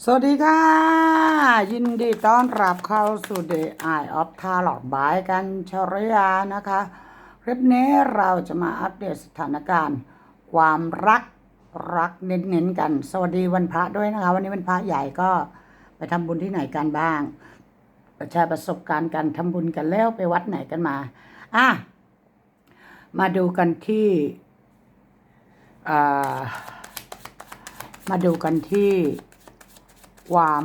สวัสดีค่ะ ยินดีต้อนรับเข้าสู่ The Eye of Tarot by กันชรยานะคะ คลิปนี้เราจะมาอัปเดตสถานการณ์ ความรักรักเน้นๆกัน สวัสดีวันพระด้วยนะคะ วันนี้วันพระใหญ่ก็ไปทำบุญที่ไหนกันบ้างแชร์ประสบการณ์กันทำบุญกันแล้วไปวัดไหนกันมาอะมาดูกันที่อ่ามาดูกันที่ ความ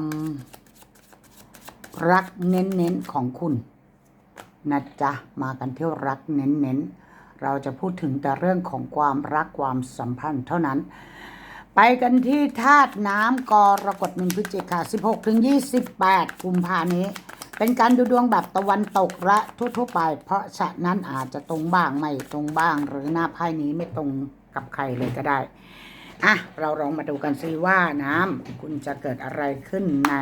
รักเน้นๆของคุณนะจ๊ะมากันเที่รักเน้นๆ เราจะพูดถึงแต่เรื่องของความรักความสัมพันธ์เท่านั้น ไปกันที่ธาตุน้ำกรกฎมินพฤศจิกา16 ถึง 28 กุมภานี้ เป็นการดูดวงแบบตะวันตกและทั่วๆไป เพราะฉะนั้นอาจจะตรงบ้างไม่ตรงบ้าง หรือหน้าไพ่นี้ไม่ตรงกับใครเลยก็ได้ อะ เราลองมาดูกันซิว่าน้ำคุณจะเกิดอะไรขึ้นใน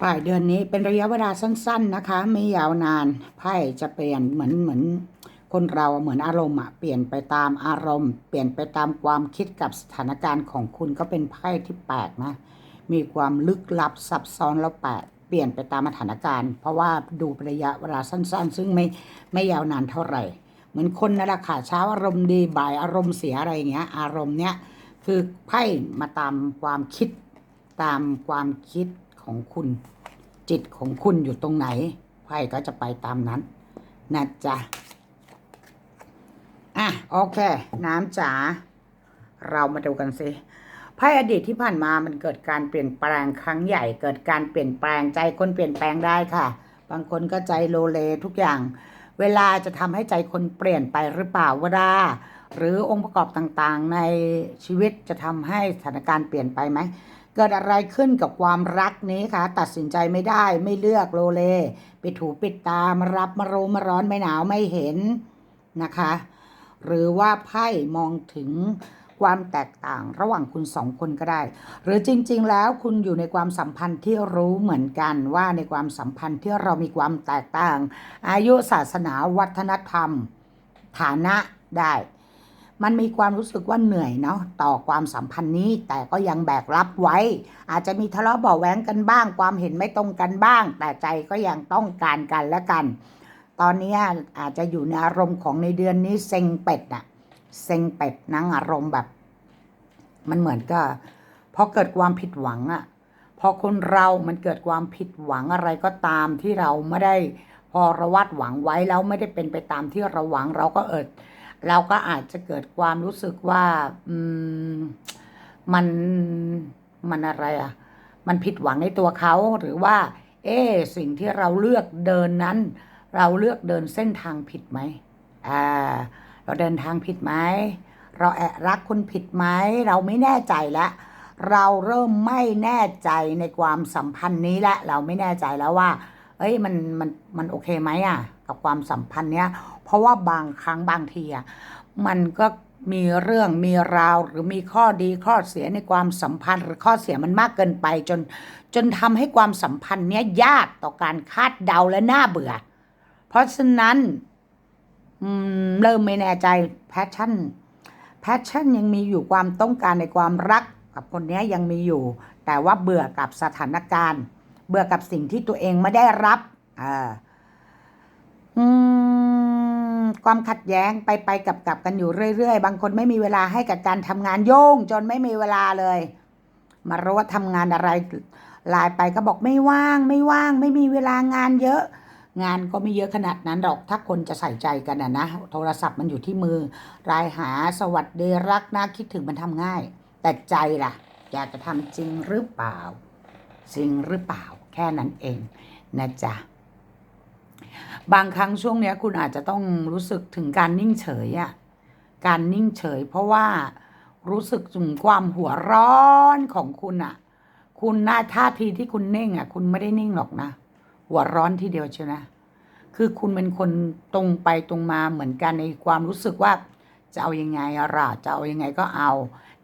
ปลายเดือนนี้เป็นระยะเวลาสั้น ๆนะคะ ไม่ยาวนานไพ่จะเปลี่ยนเหมือนเหมือนคนเราเหมือนอารมณ์อะเปลี่ยนไปตามอารมณ์ เปลี่ยนไปตามความคิดกับสถานการณ์ของคุณก็เป็นไพ่ที่แปลกนะ มีความลึกลับซับซ้อนแล้วแปลกเปลี่ยนไปตามสถานการณ์ เพราะว่าดูระยะเวลาสั้น ๆ ซึ่งไม่ไม่ยาวนานเท่าไหร่ เหมือนคนนั่นแหละค่ะเช้าอารมณ์ดีบ่ายอารมณ์เสียอะไรอย่างเงี้ย อารมณ์เนี้ยคือไพ่มาตามความคิดตามความคิดของคุณ จิตของคุณอยู่ตรงไหนไพ่ก็จะไปตามนั้นนะจ๊ะอะโอเค น้ำจ๋าเรามาดูกันสิไพ่อดีตที่ผ่านมามันเกิดการเปลี่ยนแปลงครั้งใหญ่ เกิดการเปลี่ยนแปลงใจคนเปลี่ยนแปลงได้ค่ะ บางคนก็ใจโลเลทุกอย่าง เวลาจะทำให้ใจคนเปลี่ยนไปหรือเปล่าวะดาหรือองค์ประกอบต่างๆในชีวิตจะทำให้สถานการณ์เปลี่ยนไปไหมเกิดอะไรขึ้นกับความรักนี้คะ ตัดสินใจไม่ได้ไม่เลือกโลเลปิดหูปิดตามารับมารู้มาร้อนไม่หนาวไม่เห็นนะคะ หรือว่าไพ่มองถึง ความแตกต่างระหว่างคุณสองคนก็ได้ หรือจริง ๆ แล้วคุณอยู่ในความสัมพันธ์ที่รู้เหมือนกันว่าในความสัมพันธ์ที่เรามีความแตกต่าง อายุศาสนาวัฒนธรรม ฐานะได้ มันมีความรู้สึกว่าเหนื่อยเนาะต่อความสัมพันธ์นี้แต่ก็ยังแบกรับไว้ อาจจะมีทะเลาะเบาะแว้งกันบ้าง ความเห็นไม่ตรงกันบ้าง แต่ใจก็ยังต้องการกันและกัน ตอนนี้อาจจะอยู่ในอารมณ์ของในเดือนนี้เซ็งเป็ดน่ะ เซ็งเป็ดนั่งอารมณ์แบบ มันเหมือนกับพอเกิดความผิดหวังอะพอคนเรามันเกิดความผิดหวังอะไรก็ตามที่เราไม่ได้พอระวัดหวังไว้แล้วไม่ได้เป็นไปตามที่เราหวังเราก็เอิด เราก็อาจจะเกิดความรู้สึกว่าอืมมันมันอะไรอะ่ะ มันผิดหวังในตัวเขาหรือว่า เอ๊สิ่งที่เราเลือกเดินนั้น เราเลือกเดินเส้นทางผิดไหมอ่า เราเดินทางผิดไหมเราแอบรักคนผิดไหมเราไม่แน่ใจแล้วเราเริ่มไม่แน่ใจในความสัมพันธ์นี้และเราไม่แน่ใจแล้วว่า เอ้ยมันมันมันโอเคไหมอะ กับความสัมพันธ์เนี้ย เพราะว่าบางครั้งบางทีอะมันก็มีเรื่องมีราวหรือมีข้อดีข้อเสียในความสัมพันธ์ หรือข้อเสียมันมากเกินไปจน จนทำให้ความสัมพันธ์เนี้ยยากต่อการคาดเดาและน่าเบื่อ เพราะฉะนั้น เริ่มไม่แน่ใจแพชชั่นแพชชั่นยังมีอยู่ความต้องการในความรักกับคนนี้ยังมีอยู่ แต่ว่าเบื่อกับสถานการณ์ เบื่อกับสิ่งที่ตัวเองไม่ได้รับอ่าความขัดแย้งไปไปกับกับกันอยู่เรื่อยๆ บางคนไม่มีเวลาให้กับการทำงานโย่งจนไม่มีเวลาเลย มารู้ว่าทำงานอะไรไลน์ไปก็บอกไม่ว่างไม่ว่าง ไม่มีเวลางานเยอะ งานก็ไม่เยอะขนาดนั้นหรอกถ้าคนจะใส่ใจกันนะนะโทรศัพท์มันอยู่ที่มือ รายหาสวัสดีรักนะคิดถึงมันทำง่าย แต่ใจล่ะ อยากจะทำจริงหรือเปล่าจริงหรือเปล่าแค่นั้นเองนะจ๊ะบางครั้งช่วงเนี้ยคุณอาจจะต้องรู้สึกถึงการนิ่งเฉยอะการนิ่งเฉย เพราะว่ารู้สึกถึงความหัวร้อนของคุณอะคุณหน้าท่าทีที่คุณนิ่งอะคุณไม่ได้นิ่งหรอกนะ หัวร้อนทีเดียวเชียวนะ คือคุณเป็นคนตรงไปตรงมาเหมือนกันในความรู้สึกว่า จะเอายังไงอะล่ะจะเอายังไงก็เอา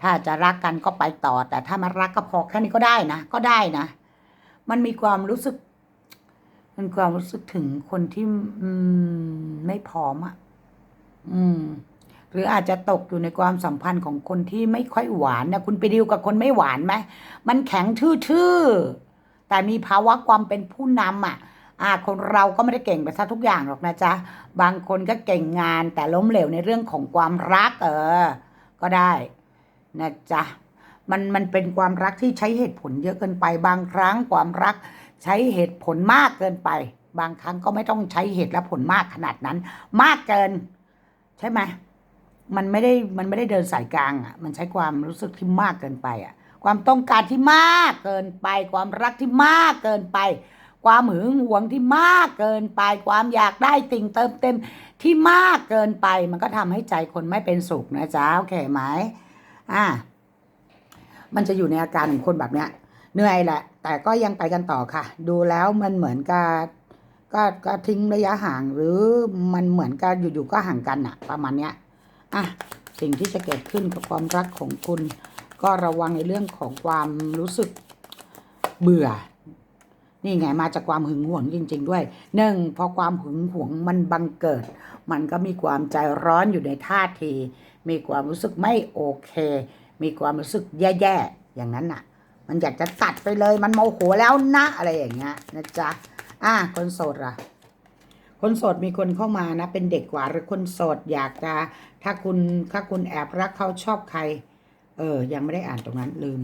ถ้าจะรักกันก็ไปต่อ แต่ถ้ามารักก็พอแค่นี้ก็ได้นะ ก็ได้นะ มันมีความรู้สึก มันความรู้สึกถึงคนที่อืมไม่พร้อมอะอืม หรืออาจจะตกอยู่ในความสัมพันธ์ของคนที่ไม่ค่อยหวานนะคุณไปดีลกับคนไม่หวานไหมมันแข็งทื่อๆ แต่มีภาวะความเป็นผู้นำอะอ่าคนเราก็ไม่ได้เก่งไปซะทุกอย่างหรอกนะจ๊ะ บางคนก็เก่งงานแต่ล้มเหลวในเรื่องของความรักเออ ก็ได้นะจ๊ะ มันมันเป็นความรักที่ใช้เหตุผลเยอะเกินไป บางครั้งความรักใช้เหตุผลมากเกินไป บางครั้งก็ไม่ต้องใช้เหตุและผลมากขนาดนั้น มากเกิน ใช่ไหมมันไม่ได้มันไม่ได้เดินสายกลางอะ มันใช้ความรู้สึกที่มากเกินไปอะ ความต้องการที่มากเกินไป ความรักที่มากเกินไป ความหึงหวงที่มากเกินไป ความอยากได้ติ่งเติมเต็มที่มากเกินไป มันก็ทำให้ใจคนไม่เป็นสุขนะจ๊ะโอเคไหมอ่ามันจะอยู่ในอาการของคนแบบเนี้ยเหนื่อยแหละ แต่ก็ยังไปกันต่อค่ะ ดูแล้วมันเหมือนกับก็ก็ทิ้งระยะห่างหรือมันเหมือนกับอยู่ๆก็ห่างกันอะประมาณเนี้ยอะสิ่งที่จะเกิดขึ้นกับความรักของคุณ ก็ระวังในเรื่องของความรู้สึกเบื่อ นี่ไงมาจากความหึงหวงจริง ๆ ด้วยหนึ่งพอความหึงหวงมันบังเกิด มันก็มีความใจร้อนอยู่ในท่าที มีความรู้สึกไม่โอเค มีความรู้สึกแย่ๆอย่างนั้นน่ะ มันอยากจะตัดไปเลย มันโมโหแล้วนะอะไรอย่างเงี้ยนะจ๊ะอะคนโสดล่ะคนโสดมีคนเข้ามานะ เป็นเด็กกว่าหรือคนโสดอยากจะถ้าคุณถ้าคุณแอบรักเขาชอบใคร เออ ยังไม่ได้อ่านตรงนั้นลืม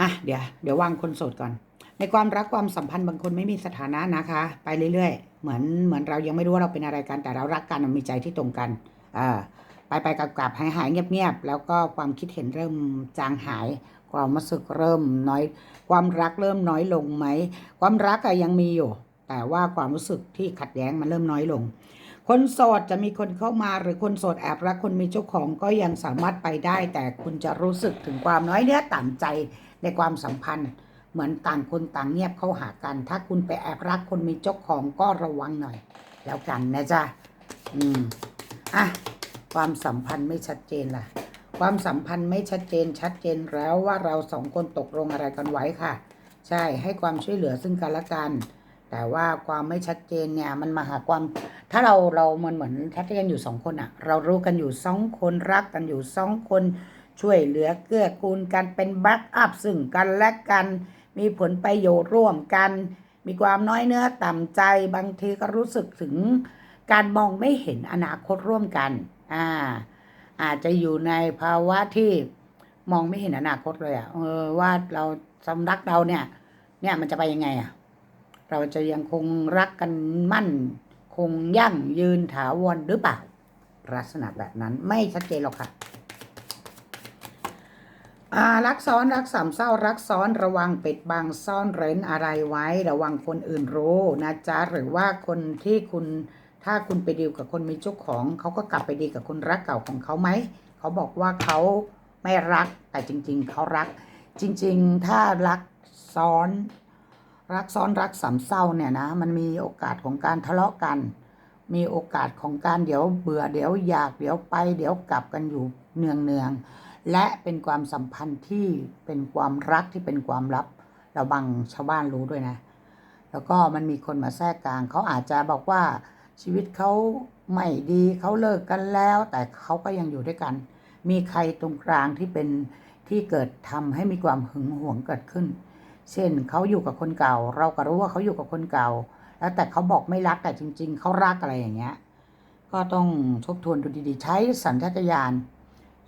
อะ เดี๋ยว เดี๋ยววางคนโสดก่อน ในความรักความสัมพันธ์บางคนไม่มีสถานะนะคะ ไปเรื่อยๆ เหมือนเหมือนเรายังไม่รู้ว่าเราเป็นอะไรกัน แต่เรารักกันมีใจที่ตรงกัน อ่า ไปไปกลับกลับหายหายเงียบเงียบๆแล้วก็ความคิดเห็นเริ่มจางหาย ความรู้สึกเริ่มน้อย ความรักเริ่มน้อยลงไหม ความรักอะยังมีอยู่ แต่ว่าความรู้สึกที่ขัดแย้งมันเริ่มน้อยลง คนโสดจะมีคนเข้ามาหรือคนโสดแอบรักคนมีเจ้าของก็ยังสามารถไปได้ แต่คุณจะรู้สึกถึงความน้อยเนื้อต่ำใจในความสัมพันธ์ เหมือนต่างคนต่างเงียบเข้าหากัน ถ้าคุณไปแอบรักคนมีเจ้าของก็ระวังหน่อย แล้วกันนะจ๊ะอืมอะความสัมพันธ์ไม่ชัดเจนล่ะ ความสัมพันธ์ไม่ชัดเจนชัดเจนแล้วว่าเราสองคนตกลงอะไรกันไว้ค่ะ ใช่ให้ความช่วยเหลือซึ่งกันและกัน แต่ว่าความไม่ชัดเจนเนี่ยมันมาหาความ ถ้าเราเรามันเหมือนแชัดเจนอยู่สองคนอะเรารู้กันอยู่สองคนรักกันอยู่สองคน ช่วยเหลือเกื้อกูลกันเป็นแบ็กอัพซึ่งกันและกัน มีผลประโยชน์ร่วมกัน มีความน้อยเนื้อต่ำใจบางทีก็รู้สึกถึงการมองไม่เห็นอนาคตร่วมกันอ่าอาจจะอยู่ในภาวะที่มองไม่เห็นอนาคตเลยอะ่ะเออว่าเราสำรักเราเนี่ย เนี่ยมันจะไปยังไงอะ่ะ เราจะยังคงรักกันมั่น คงยั่งยืนถาวรหรือเปล่าลักษณะแบบนั้นไม่ชัดเจนหรอกค่ะอารักซ้อนรักสามเศร้ารักซ้อนระวังปิดบังซ่อนเร้นอะไรไว้ ระวังคนอื่นรู้นะจ๊ะหรือว่าคนที่คุณถ้าคุณไปดีลกับคนมีเจ้าของเขาก็กลับไปดีกับคนรักเก่าของเขาไหมเขาบอกว่าเขาไม่รักแต่จริง ๆเขารัก จริง ๆ ถ้ารักซ้อน รักซ้อนรักสามเศร้าเนี่ยนะมันมีโอกาสของการทะเลาะกัน มีโอกาสของการเดี๋ยวเบื่อเดี๋ยวอยากเดี๋ยวไป เดี๋ยวกลับกันอยู่เนืองเนืองๆและเป็นความสัมพันธ์ที่เป็นความรักที่เป็นความลับเราบังชาวบ้านรู้ด้วยนะ แล้วก็มันมีคนมาแทรกกลางเขาอาจจะบอกว่าชีวิตเขาไม่ดีเขาเลิกกันแล้ว แต่เขาก็ยังอยู่ด้วยกัน มีใครตรงกลางที่เป็นที่เกิดทำให้มีความหึงหวงเกิดขึ้น เช่นเขาอยู่กับคนเก่า เราก็รู้ว่าเขาอยู่กับคนเก่า แล้วแต่เขาบอกไม่รักแต่จริง ๆเขารักอะไรอย่างเงี้ย ก็ต้องทบทวนดูดีๆ ใช้สัญชาตญาณ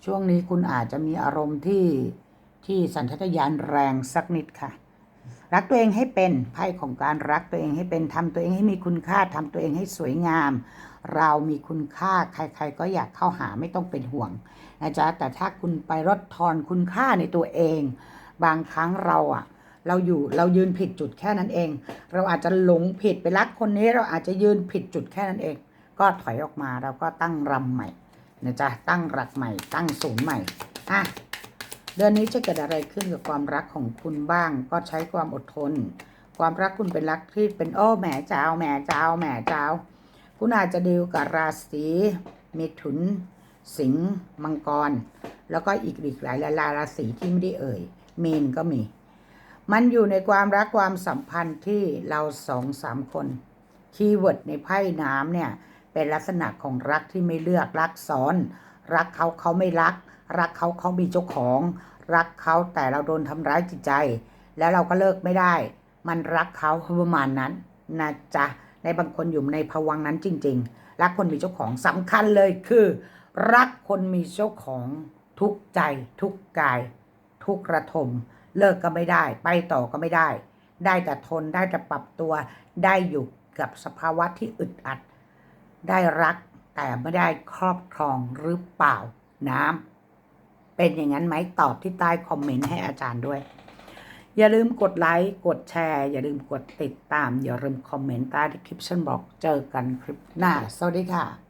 ช่วงนี้คุณอาจจะมีอารมณ์ที่ที่สัญชาตญาณแรงสักนิดค่ะ รักตัวเองให้เป็นไพ่ของการรักตัวเองให้เป็นทำตัวเองให้มีคุณค่าทำตัวเองให้สวยงาม เรามีคุณค่าใคร ๆ ก็อยากเข้าหาไม่ต้องเป็นห่วงนะจ๊ะแต่ถ้าคุณไปลดทอนคุณค่าในตัวเอง บางครั้งเราอะ เราอยู่เรายืนผิดจุดแค่นั้นเอง เราอาจจะหลงผิดไปรักคนนี้เราอาจจะยืนผิดจุดแค่นั้นเอง ก็ถอยออกมาเราก็ตั้งรำใหม่นะจ๊ะตั้งหลักใหม่ ตั้งศูนย์ใหม่อะเดือนนี้จะเกิดอะไรขึ้นกับความรักของคุณบ้าง ก็ใช้ความอดทน ความรักคุณเป็นรักที่เป็นโอ้แหมเจ้าแหมเจ้าแหมเจ้าคุณอาจจะดีลกับราศีเมถุน สิงห์มังกร แล้วก็อีกอีกหลายหลายราศีที่ไม่ได้เอ่ย เมนก็มี มันอยู่ในความรักความสัมพันธ์ที่เราสองสามคน คีย์เวิร์ดในไพ่น้ำเนี่ย เป็นลักษณะของรักที่ไม่เลือกรักซ้อน รักเขาเขาไม่รัก รักเขาเขามีเจ้าของ รักเขาแต่เราโดนทำร้ายจิตใจ แล้วเราก็เลิกไม่ได้ มันรักเขาประมาณนั้นนะจ๊ะในบางคนอยู่ในภวังนั้นจริง ๆ รักคนมีเจ้าของสำคัญเลยคือ รักคนมีเจ้าของทุกใจ ทุกกาย ทุกกระทม เลิกก็ไม่ได้ ไปต่อก็ไม่ได้ ได้แต่ทนได้แต่ปรับตัว ได้อยู่กับสภาวะที่อึดอัด ได้รักแต่ไม่ได้ครอบครองหรือเปล่าน้ำเป็นอย่างนั้นไหมตอบที่ใต้คอมเมนต์ให้อาจารย์ด้วย อย่าลืมกดไลค์กดแชร์ อย่าลืมกดติดตาม อย่าลืมคอมเมนต์ใต้ที่คลิปฉันบอกเจอกันคลิปหน้า สวัสดีค่ะ